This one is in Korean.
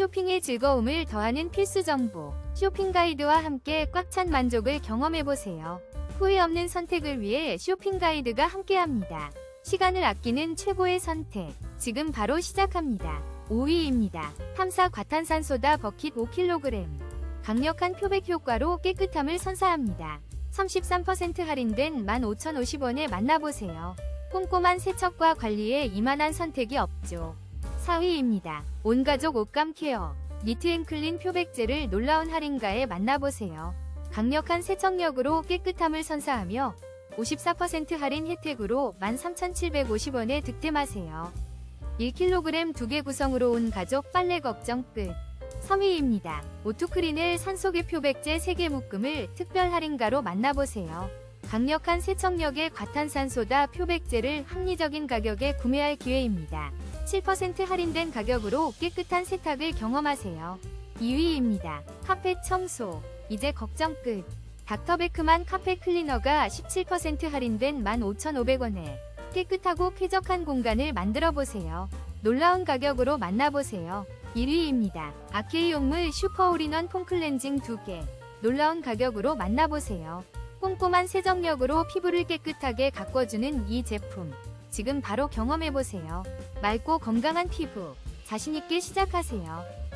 쇼핑의 즐거움을 더하는 필수 정보. 쇼핑 가이드와 함께 꽉 찬 만족을 경험해보세요. 후회 없는 선택을 위해 쇼핑 가이드가 함께합니다. 시간을 아끼는 최고의 선택. 지금 바로 시작합니다. 5위입니다. 탐사 과탄산소다 버킷 5kg. 강력한 표백 효과로 깨끗함을 선사합니다. 33% 할인된 15,050원에 만나보세요. 꼼꼼한 세척과 관리에 이만한 선택이 없죠. 4위입니다. 온가족 옷감 케어. 니트앤클린 표백제를 놀라운 할인가에 만나보세요. 강력한 세척력으로 깨끗함을 선사하며 54% 할인 혜택으로 13,750원에 득템하세요. 1kg 2개 구성으로 온 가족 빨래 걱정 끝. 3위입니다. 오투크린을 산소계 표백제 3개 묶음을 특별 할인가로 만나보세요. 강력한 세척력의 과탄산소다 표백제를 합리적인 가격에 구매할 기회입니다. 7% 할인된 가격으로 깨끗한 세탁을 경험하세요. 2위입니다. 카펫 청소. 이제 걱정 끝. 닥터베크만 카펫 클리너가 17% 할인된 15,500원에 깨끗하고 쾌적한 공간을 만들어 보세요. 놀라운 가격으로 만나보세요. 1위입니다. 아케이 용물 슈퍼 올인원 폼클렌징 2개. 놀라운 가격으로 만나보세요. 꼼꼼한 세정력으로 피부를 깨끗하게 가꿔주는 이 제품. 지금 바로 경험해보세요. 맑고 건강한 피부. 자신있게 시작하세요.